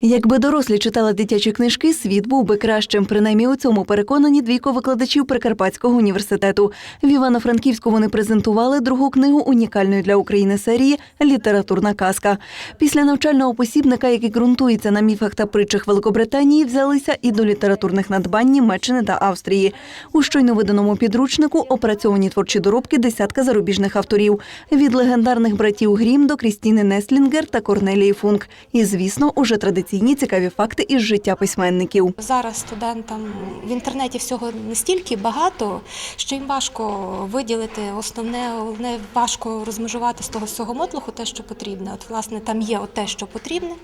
Якби дорослі читали дитячі книжки, світ був би кращим. Принаймні у цьому переконані двійко викладачів Прикарпатського університету. В Івано-Франківську вони презентували другу книгу унікальної для України серії Літературна казка. Після навчального посібника, який ґрунтується на міфах та притчах Великобританії, взялися і до літературних надбань Німеччини та Австрії. У щойно виданому підручнику опрацьовані творчі доробки десятка зарубіжних авторів від легендарних братів Грім до Крістіни Неслінгер та Корнелії Функ. І, звісно, уже традиційні цікаві факти із життя письменників. Зараз студентам в інтернеті всього настільки багато, що їм важко виділити основне, головне важко розмежувати з того всього мотлуху те, що потрібне. От власне там є от те, що потрібне.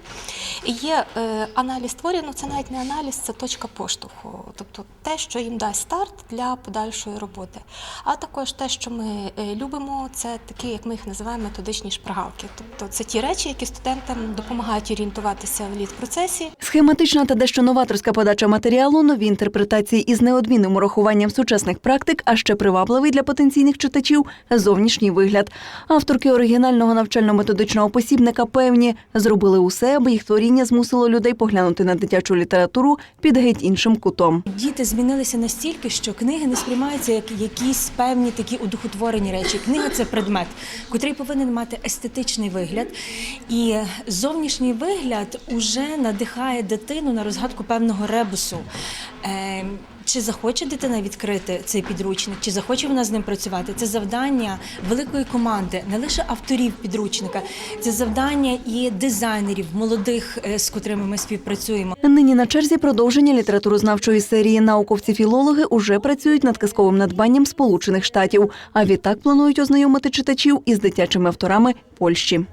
І є е, аналіз творів, ну це навіть не аналіз, це точка поштовху, тобто те, що їм дасть старт для подальшої роботи. А також те, що ми е, любимо, це такі, як ми їх називаємо, методичні шпаргалки. Тобто це ті речі, які студентам допомагають орієнтуватися в літ-процесі. Схематична та дещо новаторська подача матеріалу, нові інтерпретації із неодмінним урахуванням сучасних практик, а ще привабливий для потенційних читачів зовнішній вигляд. Авторки оригінального навчально-методичного посібника певні зробили усе, аби їх творіння змусило людей поглянути на дитячу літературу під геть іншим кутом. Діти змінилися настільки, що книги не сприймаються як якісь певні такі удухотворені речі. Книга це предмет, котрий повинен мати естетичний вигляд. І зовнішній вигляд уже надихає дитину на розгадку певного ребусу. Е, Чи захоче дитина відкрити цей підручник, чи захоче вона з ним працювати? Це завдання великої команди, не лише авторів підручника, це завдання і дизайнерів, молодих, е, з котрими ми співпрацюємо. Нині на черзі продовження літературознавчої серії науковці-філологи уже працюють над казковим надбанням Сполучених Штатів. А відтак планують ознайомити читачів із дитячими авторами Польщі.